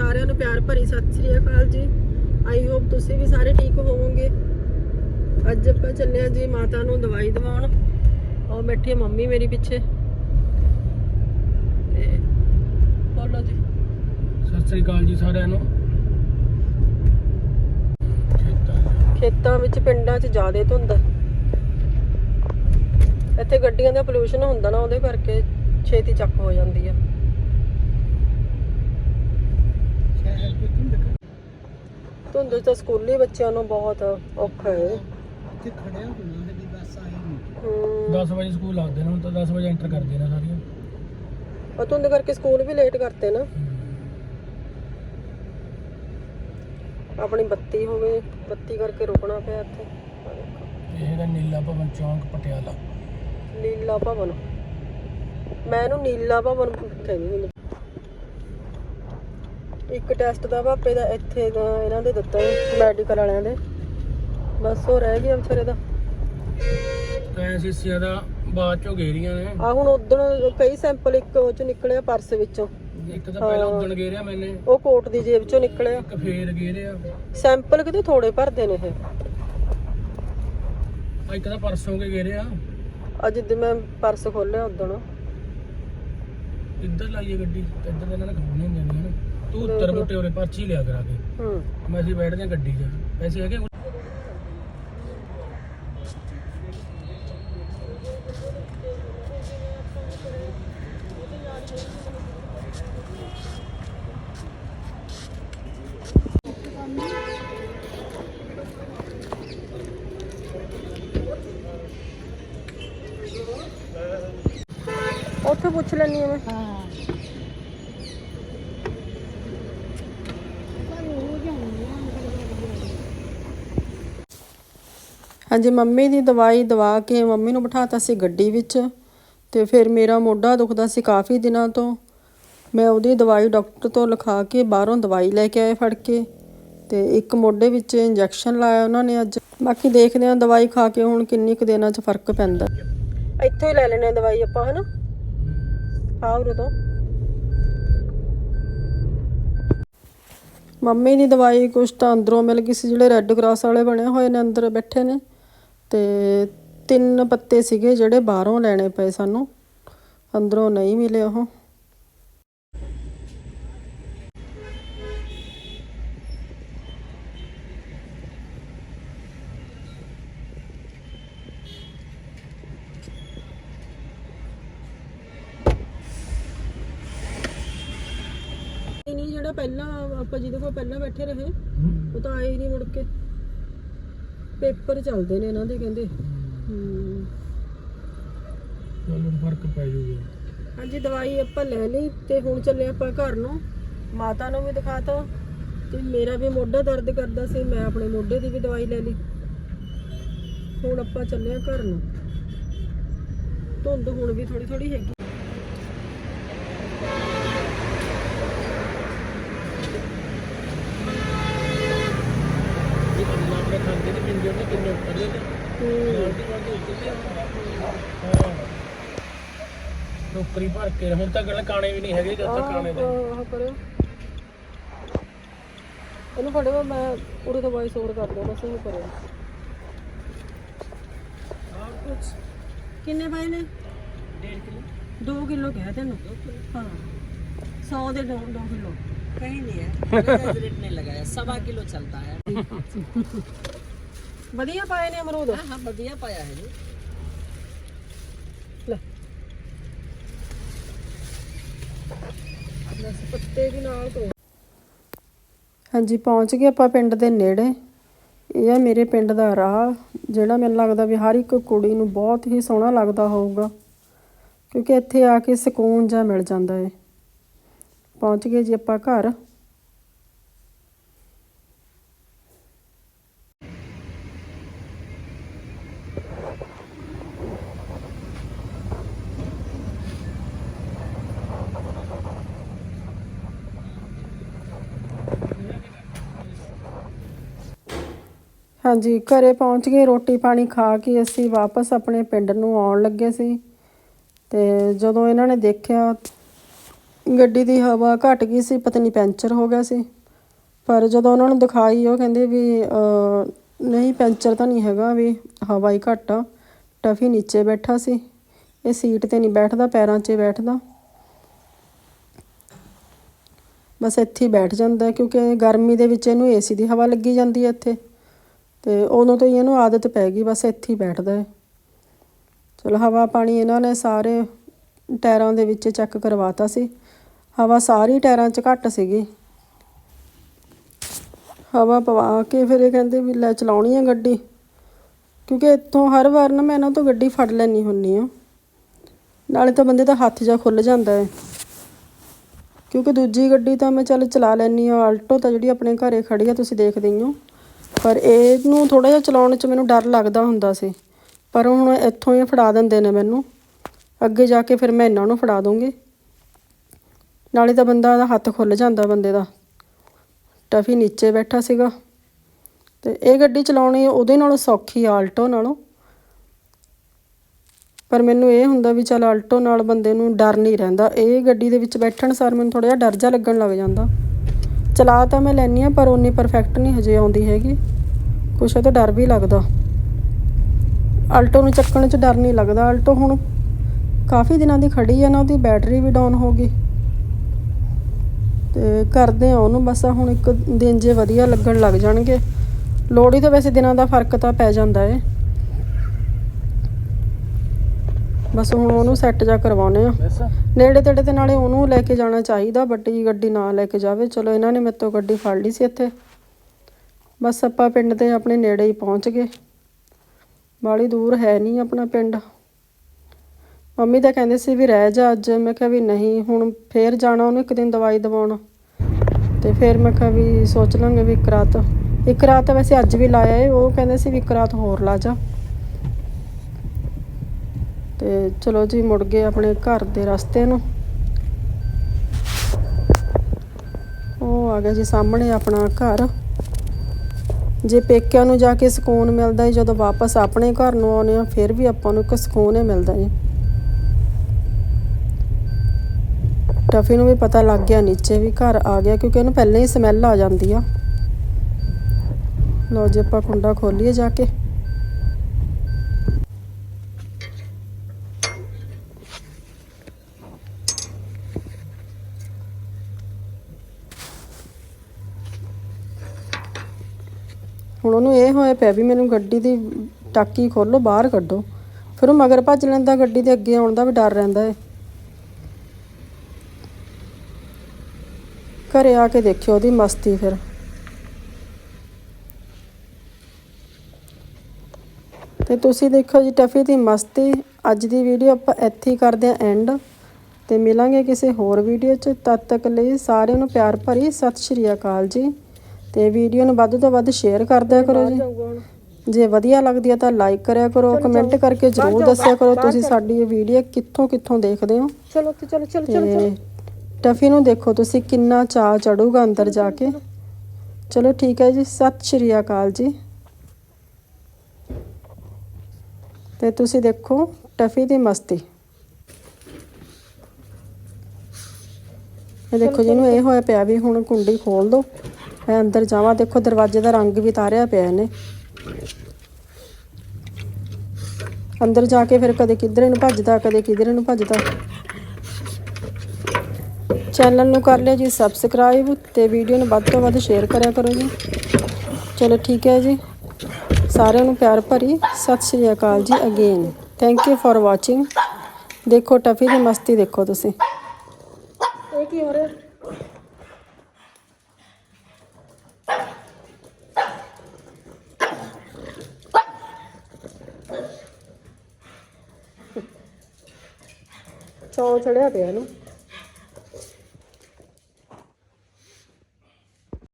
ਸਾਰਿਆਂ ਨੂੰ ਪਿਆਰ ਭਰੀ ਸਤਿ ਸ੍ਰੀ ਅਕਾਲ ਜੀ। ਆਈ ਹੋਪ ਤੁਸੀਂ ਵੀ ਸਾਰੇ ਠੀਕ ਹੋਵੋਗੇ। ਅੱਜ ਆਪਾਂ ਚੱਲੇ ਆ ਜੀ ਮਾਤਾ ਨੂੰ ਦਵਾਈ ਦਿਵਾਉਣ। ਉਹ ਬੈਠੀ ਮੰਮੀ ਮੇਰੀ ਪਿੱਛੇ। ਤੇ ਬੋਲੋ ਜੀ। ਸਤਿ ਸ੍ਰੀ ਅਕਾਲ ਜੀ ਸਾਰਿਆਂ ਨੂੰ। ਖੇਤਾਂ ਵਿੱਚ ਪਿੰਡਾਂ 'ਚ ਜ਼ਿਆਦਾ ਧੁੰਦ। ਇੱਥੇ ਗੱਡੀਆਂ ਦਾ ਪੋਲੂਸ਼ਨ ਹੁੰਦਾ ਨਾ ਉਹਦੇ ਕਰਕੇ ਛੇਤੀ ਚੱਕ ਹੋ ਜਾਂਦੀ ਆ ਧੁੰਦ 'ਚ ਤਾਂ ਸਕੂਲੀ ਬੱਚਿਆਂ ਨੂੰ ਬਹੁਤ ਔਖਾ ਹੈ। ਇੱਥੇ ਖੜਿਆ ਹੋਣਾ ਸਾਡੀ ਬੱਸ ਆਈ ਨਹੀਂ। ਹਮ, 10 ਵਜੇ ਸਕੂਲ ਲੱਗਦੇ ਨੇ ਹੁਣ ਤਾਂ 10 ਵਜੇ ਐਂਟਰ ਕਰਦੇ ਨੇ ਸਾਰੀਆਂ। ਉਹ ਧੁੰਦ ਕਰਕੇ ਸਕੂਲ ਵੀ ਲੇਟ ਕਰਤੇ ਨਾ। ਆਪਣੀ ਬੱਤੀ ਹੋ ਗਈ ਬੱਤੀ ਕਰਕੇ ਰੁਕਣਾ ਪਿਆ ਇੱਥੇ। ਆਹ ਦੇਖੋ। ਇਹ ਹੈਗਾ ਨੀਲਾ ਭਵਨ ਚੌਂਕ ਪਟਿਆਲਾ। ਨੀਲਾ ਭਵਨ। ਮੈਂ ਇਹਨੂੰ ਨੀਲਾ ਭਵਨ ਕਹਿੰਦੀ ਹੁੰਦੀ ਇੱਕ ਟੈਸਟ ਦਾ ਭਾਪੇ ਦਾ ਇੱਥੇ ਦਾ ਇਹਨਾਂ ਦੇ ਦਿੱਤਾ ਮੈਡੀਕਲ ਵਾਲਿਆਂ ਦੇ। ਬਸ ਉਹ ਰਹਿ ਗਿਆ ਵਿਚਾਰੇ ਦਾ। ਤਾਂ ਸੀਸੀਆਂ ਦਾ ਬਾਅਦ ਚੋਂ ਗੇਰੀਆਂ ਨੇ। ਆ ਹੁਣ ਉਦੋਂ ਕਈ ਸੈਂਪਲ ਇੱਕ ਉਹ ਚੋਂ ਨਿਕਲਿਆ ਪਰਸ ਵਿੱਚੋਂ। ਇੱਕ ਤਾਂ ਪਹਿਲਾਂ ਉਦਣ ਗੇਰਿਆ ਮੈਨੇ। ਉਹ ਕੋਟ ਦੀ ਜੇਬ ਚੋਂ ਨਿਕਲਿਆ। ਇੱਕ ਫੇਰ ਗੇਰਿਆ ਸੈਂਪਲ ਕਿਤੇ ਥੋੜੇ ਭਰਦੇ ਨੇ ਇਹ। ਆ ਇੱਕ ਤਾਂ ਪਰਸੋਂ ਕੇ ਗੇਰਿਆ ਅੱਜ ਜਿੱਦ ਮੈਂ ਪਰਸ ਖੋਲਿਆ ਉਦੋਂ ਇੱਧਰ ਲਾਈਏ ਗੱਡੀ ਇੱਧਰ ਇਹਨਾਂ ਨੇ ਖੋਲਣੀ ਨਹੀਂ ਦੇਣੀ ਹਨ ਤੂੰ ਉੱਤਰ ਬੁੱਟੇ ਉਰੇ ਪਰਚੀ ਲਿਆ ਕਰਾ ਕੇ ਹੂੰ ਮੈਂ ਅਸੀਂ ਬੈਠਦੇ ਹਾਂ ਗੱਡੀ 'ਚ ਪੈਸੇ ਹੈਗੇ ਉੱਥੇ ਪੁੱਛ ਲੈਣੀ ਆ ਮੈਂ। ਹਾਂ। ਹਾਂਜੀ, ਮੰਮੀ ਦੀ ਦਵਾਈ ਦਵਾ ਕੇ ਮੰਮੀ ਨੂੰ ਬਿਠਾਤਾ ਸੀ ਗੱਡੀ ਵਿੱਚ ਤੇ ਫਿਰ ਮੇਰਾ ਮੋਢਾ ਦੁਖਦਾ ਸੀ ਕਾਫੀ ਦਿਨਾਂ ਤੋਂ। ਮੈਂ ਉਹਦੀ ਦਵਾਈ ਡਾਕਟਰ ਤੋਂ ਲਿਖਾ ਕੇ ਬਾਹਰੋਂ ਦਵਾਈ ਲੈ ਕੇ ਆਏ ਫੜ ਕੇ ਤੇ ਇੱਕ ਮੋਢੇ ਵਿੱਚ ਇੰਜੈਕਸ਼ਨ ਲਾਇਆ ਉਹਨਾਂ ਨੇ ਅੱਜ। ਬਾਕੀ ਦੇਖਦੇ ਹਾਂ ਦਵਾਈ ਖਾ ਕੇ ਹੁਣ ਕਿੰਨੀ ਕੁ ਦਿਨਾਂ 'ਚ ਫ਼ਰਕ ਪੈਂਦਾ। ਇੱਥੋਂ ਹੀ ਲੈ ਲੈਣੇ ਆ ਦਵਾਈ ਆਪਾਂ, ਹਨਾ? ਆਹ ਉਰੇ ਤੋਂ। ਮੰਮੀ ਦੀ ਦਵਾਈ ਕੁਛ ਤਾਂ ਅੰਦਰੋਂ ਮਿਲ ਗਈ ਸੀ, ਜਿਹੜੇ ਰੈੱਡ ਕਰਾਸ ਵਾਲੇ ਬਣੇ ਹੋਏ ਨੇ ਅੰਦਰ ਬੈਠੇ ਨੇ। ਤੇ ਤਿੰਨ ਪੱਤੇ ਸੀਗੇ ਜਿਹੜੇ ਬਾਹਰੋਂ ਲੈਣੇ ਪਏ ਸਾਨੂੰ। ਅੰਦਰੋਂ ਨਹੀਂ ਮਿਲੇ ਉਹ। ਨਹੀਂ ਜਿਹੜਾ ਪਹਿਲਾਂ ਆਪਾਂ ਜਿਹਦੇ ਕੋਲ ਪਹਿਲਾਂ ਬੈਠੇ ਰਹੇ, ਉਹ ਤਾਂ ਆਏ ਹੀ ਨਹੀਂ ਮੁੜ ਕੇ। ਪੇਪਰ ਚੱਲਦੇ ਨੇ ਇਹਨਾਂ ਦੇ ਕਹਿੰਦੇ। ਹਮ। ਚਲੋ ਫ਼ਰਕ ਪੈ ਜੂਗਾ। ਹਾਂਜੀ ਦਵਾਈ ਆਪਾਂ ਲੈ ਲਈ ਤੇ ਹੁਣ ਚੱਲੇ ਆਪਾਂ ਘਰ ਨੂੰ। ਮਾਤਾ ਨੂੰ ਵੀ ਦਿਖਾਤਾ ਤੇ ਮੇਰਾ ਵੀ ਮੋਢਾ ਦਰਦ ਕਰਦਾ ਸੀ ਮੈਂ ਆਪਣੇ ਮੋਢੇ ਦੀ ਵੀ ਦਵਾਈ ਲੈ ਲਈ। ਹੁਣ ਆਪਾਂ ਚੱਲੇ ਆ ਘਰ ਨੂੰ। ਧੁੰਦ ਹੁਣ ਵੀ ਥੋੜੀ ਥੋੜੀ ਹੈਗੀ ਇਹ ਕਿੰਨਾ ਆਪਣੇ ਖਾਂਦੇ ਤੇ ਪਿੰਡੇ ਨੇ ਕਿੰਨੇ ਉੱਤਰਦੇ ਨੇ ਹਮ। ਨੌਕਰੀ ਭਰ ਕੇ ਹੁਣ ਤਾਂ ਗੱਲ ਕਾਣੇ ਵੀ ਨਹੀਂ ਹੈਗੇ ਜਦ ਤੱਕ ਕਾਣੇ ਦੇ ਆਹ ਆਹ ਕਰਿਓ ਇਹਨੂੰ ਫੜਿਓ ਮੈਂ ਪੂਰੀ ਦਵਾਈ ਸੋਰ ਕਰ ਦੋ ਬਸ ਇਹਨੂੰ ਕਰਿਓ ਕਿੰਨੇ ਪਏ ਨੇ 1.5 किलो 2 ਕਿਲੋ ਕਿਹਾ ਤੈਨੂੰ ਹਾਂ 100 ਦੇ 2 ਕਿਲੋ कहीं नहीं है ज्यादा रेट नहीं लगाया सवा किलो चलता है ਵਧੀਆ ਪਾਏ ਨੇ ਅਮਰੂਦ हाँ हाँ बढ़िया पाया है जी ਬਸ ਪੱਤੇ ਵੀ ਨਾਲ ਤੋਂ। ਹਾਂਜੀ, ਪਹੁੰਚ ਗਏ ਆਪਾਂ ਪਿੰਡ ਦੇ ਨੇੜੇ। ਇਹ ਆ ਮੇਰੇ ਪਿੰਡ ਦਾ ਰਾਹ, ਜਿਹੜਾ ਮੈਨੂੰ ਲੱਗਦਾ ਵੀ ਹਰ ਇੱਕ ਕੁੜੀ ਨੂੰ ਬਹੁਤ ਹੀ ਸੋਹਣਾ ਲੱਗਦਾ ਹੋਊਗਾ। ਕਿਉਂਕਿ ਇੱਥੇ ਆ ਕੇ ਸਕੂਨ ਜਿਹਾ ਮਿਲ ਜਾਂਦਾ ਏ। ਪਹੁੰਚ ਗਏ ਜੀ ਆਪਾਂ ਘਰ। ਹਾਂਜੀ, ਘਰੇ ਪਹੁੰਚ ਗਏ, ਰੋਟੀ ਪਾਣੀ ਖਾ ਕੇ ਅਸੀਂ ਵਾਪਸ ਆਪਣੇ ਪਿੰਡ ਨੂੰ ਆਉਣ ਲੱਗੇ ਸੀ। ਤੇ ਜਦੋਂ ਇਹਨਾਂ ਨੇ ਦੇਖਿਆ, ਗੱਡੀ ਦੀ ਹਵਾ ਘਟ ਗਈ ਸੀ, ਪਤਾ ਨਹੀਂ ਪੈਂਚਰ ਹੋ ਗਿਆ ਸੀ। ਪਰ ਜਦੋਂ ਉਹਨਾਂ ਨੂੰ ਦਿਖਾਈ, ਉਹ ਕਹਿੰਦੇ ਵੀ ਨਹੀਂ, ਪੈਂਚਰ ਤਾਂ ਨਹੀਂ ਹੈਗਾ ਵੀ, ਹਵਾ ਹੀ ਘੱਟ ਆ। ਟਫੀ ਨੀਚੇ ਬੈਠਾ ਸੀ। ਇਹ ਸੀਟ ਤੇ ਨਹੀਂ ਬੈਠਦਾ, ਪੈਰਾਂ 'ਚ ਬੈਠਦਾ। ਬਸ ਇੱਥੇ ਹੀ ਬੈਠ ਜਾਂਦਾ, ਕਿਉਂਕਿ ਗਰਮੀ ਦੇ ਵਿੱਚ ਇਹਨੂੰ ਏਸੀ ਦੀ ਹਵਾ ਲੱਗੀ ਜਾਂਦੀ ਹੈ ਇੱਥੇ। ਤੇ ਉਦੋਂ ਤੋਂ ਹੀ ਇਹਨੂੰ ਆਦਤ ਪੈ ਗਈ, ਬਸ ਇੱਥੇ ਹੀ ਬੈਠਦਾ ਹੈ। ਚਲੋ ਹਵਾ ਪਾਣੀ ਇਹਨਾਂ ਨੇ ਸਾਰੇ ਟਾਇਰਾਂ ਦੇ ਵਿੱਚ ਚੈੱਕ ਕਰਵਾਤਾ ਸੀ। ਹਵਾ ਸਾਰੀ ਟਾਇਰਾਂ 'ਚ ਘੱਟ ਸੀਗੀ। ਹਵਾ ਪਵਾ ਕੇ ਫਿਰ ਇਹ ਕਹਿੰਦੇ ਵੀ ਲੈ ਚਲਾਉਣੀ ਆ ਗੱਡੀ। ਕਿਉਂਕਿ ਇੱਥੋਂ ਹਰ ਵਾਰ ਨਾ ਮੈਂ ਇਹਨਾਂ ਤੋਂ ਗੱਡੀ ਫੜ ਲੈਣੀ ਹੁੰਨੀ ਆ ਨਾਲੇ ਤਾਂ ਬੰਦੇ ਦਾ ਹੱਥ ਜਾ ਖੁੱਲ ਜਾਂਦਾ ਹੈ। ਕਿਉਂਕਿ ਦੂਜੀ ਗੱਡੀ ਤਾਂ ਮੈਂ ਚੱਲ ਚਲਾ ਲੈਣੀ ਆ ਆਲਟੋ ਤਾਂ ਜਿਹੜੀ ਆਪਣੇ ਘਰੇ ਖੜੀ ਆ, ਤੁਸੀਂ ਦੇਖਦੇ ਹੀ ਹੋ। ਪਰ ਇਹਨੂੰ ਥੋੜਾ ਜਿਹਾ ਚਲਾਉਣ 'ਚ ਮੈਨੂੰ ਡਰ ਲੱਗਦਾ ਹੁੰਦਾ ਸੀ। ਪਰ ਹੁਣ ਇੱਥੋਂ ਹੀ ਫੜਾ ਦਿੰਦੇ ਨੇ ਮੈਨੂੰ। ਅੱਗੇ ਜਾ ਕੇ ਫਿਰ ਮੈਂ ਇਹਨਾਂ ਨੂੰ ਫੜਾ ਦੂੰਗੀ। ਨਾਲੇ ਤਾਂ ਬੰਦਾ ਦਾ ਹੱਥ ਖੁੱਲ ਜਾਂਦਾ ਬੰਦੇ ਦਾ। ਟਫੀ ਨੀਚੇ ਬੈਠਾ ਸੀਗਾ। ਤੇ ਇਹ ਗੱਡੀ ਚਲਾਉਣੀ ਉਹਦੇ ਨਾਲੋਂ ਸੌਖੀ ਆਲਟੋ ਨਾਲੋਂ। ਪਰ ਮੈਨੂੰ ਇਹ ਹੁੰਦਾ ਵੀ ਚੱਲ ਆਲਟੋ ਨਾਲ ਬੰਦੇ ਨੂੰ ਡਰ ਨਹੀਂ ਰਹਿੰਦਾ। ਇਹ ਗੱਡੀ ਦੇ ਵਿੱਚ ਬੈਠਣ ਸਾਰ ਮੈਨੂੰ ਥੋੜਾ ਜਿਹਾ ਡਰ ਜਾ ਲੱਗਣ ਲੱਗ ਜਾਂਦਾ। ਚਲਾ ਤਾਂ ਮੈਂ ਲੈਣੀ ਆ ਪਰ ਉਨੀ ਪਰਫੈਕਟ ਨਹੀਂ ਹਜੇ ਆਉਂਦੀ ਹੈਗੀ। ਕੁਛ ਇਹ ਤਾਂ ਡਰ ਵੀ ਲੱਗਦਾ। ਆਲਟੋ ਨੂੰ ਚੱਕਣ 'ਚ ਡਰ ਨਹੀਂ ਲੱਗਦਾ। ਆਲਟੋ ਹੁਣ ਕਾਫੀ ਦਿਨਾਂ ਦੀ ਖੜੀ ਹੈ ਨਾ, ਉਹਦੀ ਬੈਟਰੀ ਵੀ ਡਾਊਨ ਹੋ ਗਈ। ਤੇ ਕਰਦੇ ਆ ਉਹਨੂੰ, ਬਸ ਹੁਣ ਇੱਕ ਦਿਨ ਜੇ ਵਧੀਆ ਲੱਗਣ ਲੱਗ ਜਾਣਗੇ। ਲੋਹੜੀ ਤਾਂ ਵੈਸੇ ਦਿਨਾਂ ਦਾ ਫ਼ਰਕ ਤਾਂ ਪੈ ਜਾਂਦਾ ਏ। ਬਸ ਹੁਣ ਉਹਨੂੰ ਸੈੱਟ ਜਾ ਕਰਵਾਉਨੇ ਆ ਨੇੜੇ ਤੇੜੇ ਤੇ ਨਾਲੇ ਉਹਨੂੰ ਲੈ ਕੇ ਜਾਣਾ ਚਾਹੀਦਾ ਵੱਡੀ ਗੱਡੀ ਨਾ ਲੈ ਕੇ ਜਾਵੇ। ਚਲੋ ਇਹਨਾਂ ਨੇ ਮੇਰੇ ਤੋਂ ਗੱਡੀ ਫੜ ਲਈ ਸੀ ਇੱਥੇ। ਬਸ ਆਪਾਂ ਪਿੰਡ ਦੇ ਆਪਣੇ ਨੇੜੇ ਹੀ ਪਹੁੰਚ ਗਏ। ਬਾਲੀ ਦੂਰ ਹੈ ਨਹੀਂ ਆਪਣਾ ਪਿੰਡ। ਮੰਮੀ ਤਾਂ ਕਹਿੰਦੇ ਸੀ ਵੀ ਰਹਿ ਜਾ ਅੱਜ। ਮੈਂ ਕਿਹਾ ਵੀ ਨਹੀਂ ਹੁਣ ਫੇਰ ਜਾਣਾ ਉਹਨੂੰ ਇੱਕ ਦਿਨ ਦਵਾਈ ਦਵਾਉਣ। ਤੇ ਫਿਰ ਮੈਂ ਕਿਹਾ ਵੀ ਸੋਚ ਲਾਂਗੇ ਵੀ ਇੱਕ ਰਾਤ। ਇੱਕ ਰਾਤ ਵੈਸੇ ਅੱਜ ਵੀ ਲਾਇਆ ਏ ਉਹ ਕਹਿੰਦੇ ਸੀ ਵੀ ਇੱਕ ਰਾਤ ਹੋਰ ਲਾ ਜਾ। ਤੇ ਚਲੋ ਜੀ, ਮੁੜ ਗਏ ਆਪਣੇ ਘਰ ਦੇ ਰਸਤੇ ਨੂੰ। ਉਹ ਆ ਗਿਆ ਜੀ ਸਾਹਮਣੇ ਆਪਣਾ ਘਰ। ਜੇ ਪੇਕਿਆਂ ਨੂੰ ਜਾ ਕੇ ਸਕੂਨ ਮਿਲਦਾ ਹੈ ਜਦੋਂ ਵਾਪਸ ਆਪਣੇ ਘਰ ਨੂੰ ਆਉਂਦੇ ਆ ਫਿਰ ਵੀ ਆਪਾਂ ਨੂੰ ਇੱਕ ਸਕੂਨ ਹੀ ਮਿਲਦਾ ਹੈ ਟਫੀ ਨੂੰ ਵੀ ਪਤਾ ਲੱਗ ਗਿਆ ਨੀਚੇ ਵੀ ਘਰ ਆ ਗਿਆ, ਕਿਉਂਕਿ ਉਹਨੂੰ ਪਹਿਲਾਂ ਹੀ ਸਮੈਲ ਆ ਜਾਂਦੀ ਆ। ਲਓ ਜੇ, ਆਪਾਂ ਕੁੰਡਾ ਖੋਲੀਏ ਜਾ ਕੇ। ਹੁਣ ਉਹਨੂੰ ਇਹ ਹੋਇਆ ਪਿਆ ਵੀ ਮੈਨੂੰ ਗੱਡੀ ਦੀ ਟਾਕੀ ਖੋਲੋ ਬਾਹਰ ਕੱਢੋ। ਫਿਰ ਉਹ ਮਗਰ ਭੱਜ ਲੈਂਦਾ, ਗੱਡੀ ਦੇ ਅੱਗੇ ਆਉਣ ਦਾ ਵੀ ਡਰ ਰਹਿੰਦਾ ਹੈ ਘਰੇ ਆ ਕੇ ਦੇਖਿਓ ਉਹਦੀ ਮਸਤੀ ਫਿਰ। ਤੇ ਤੁਸੀਂ ਦੇਖੋ ਜੀ, ਟਫੀ ਦੀ ਮਸਤੀ। ਅੱਜ ਦੀ ਵੀਡੀਓ ਆਪਾਂ ਇੱਥੇ ਹੀ ਕਰਦੇ ਹਾਂ ਐਂਡ ਤੇ ਮਿਲਾਂਗੇ ਕਿਸੇ ਹੋਰ ਵੀਡੀਓ 'ਚ। ਤਦ ਤੱਕ ਲਈ ਸਾਰਿਆਂ ਨੂੰ ਪਿਆਰ ਭਰੀ ਸਤਿ ਸ਼੍ਰੀ ਅਕਾਲ ਜੀ। ਤੇ ਵੀਡੀਓ ਨੂੰ ਵੱਧ ਤੋਂ ਵੱਧ ਸ਼ੇਅਰ ਕਰ ਦਿਆ ਕਰੋ ਜੀ। ਜੇ ਵਧੀਆ ਲੱਗਦੀ ਹੈ ਤਾਂ ਲਾਈਕ ਕਰਿਆ ਕਰੋ ਕਮੈਂਟ ਕਰਕੇ ਜ਼ਰੂਰ ਦੱਸਿਆ ਕਰੋ ਤੁਸੀਂ ਸਾਡੀ ਇਹ ਵੀਡੀਓ ਕਿੱਥੋਂ ਕਿੱਥੋਂ ਦੇਖਦੇ ਹੋ। ਚਲੋ ਤੇ ਚਲੋ ਚਲੋ ਚਲੋ ਟਫੀ ਨੂੰ ਦੇਖੋ ਤੁਸੀਂ ਕਿੰਨਾ ਚਾਹ ਚੜੂਗਾ ਅੰਦਰ ਜਾ ਕੇ। ਚਲੋ ਠੀਕ ਹੈ ਜੀ ਸਤਿ ਸ਼੍ਰੀ ਅਕਾਲ ਜੀ। ਤੇ ਤੁਸੀਂ ਦੇਖੋ ਟਫੀ ਦੀ ਮਸਤੀ। ਇਹ ਦੇਖੋ ਜਿਹਨੂੰ ਇਹ ਹੋਇਆ ਪਿਆ ਵੀ ਹੁਣ ਕੁੰਡੀ ਖੋਲ ਦੋ। ਮੈਂ ਅੰਦਰ ਜਾਵਾਂ, ਦੇਖੋ ਦਰਵਾਜ਼ੇ ਦਾ ਰੰਗ ਵੀ ਤਾਰਿਆ ਪਿਆ ਇਹਨੇ। ਅੰਦਰ ਜਾ ਕੇ ਫਿਰ ਕਦੇ ਕਿਧਰੇ ਨੂੰ ਭੱਜਦਾ, ਕਦੇ ਕਿਧਰੇ ਨੂੰ ਭੱਜਦਾ। ਚੈਨਲ ਨੂੰ ਕਰ ਲਿਓ ਜੀ ਸਬਸਕ੍ਰਾਈਬ ਤੇ ਵੀਡੀਓ ਨੂੰ ਵੱਧ ਤੋਂ ਵੱਧ ਸ਼ੇਅਰ ਕਰਿਆ ਕਰੋ ਜੀ। ਚਲੋ ਠੀਕ ਹੈ ਜੀ। ਸਾਰਿਆਂ ਨੂੰ ਪਿਆਰ ਭਰੀ ਸਤਿ ਸ਼੍ਰੀ ਅਕਾਲ ਜੀ again thank you for watching ਦੇਖੋ ਟਫੀ ਦੀ ਮਸਤੀ ਦੇਖੋ ਤੁਸੀਂ। ਇਹ ਕੀ ਹੋ ਰਿਹਾ ਚੌ ਚੜਿਆ ਪਿਆ ਇਹਨੂੰ।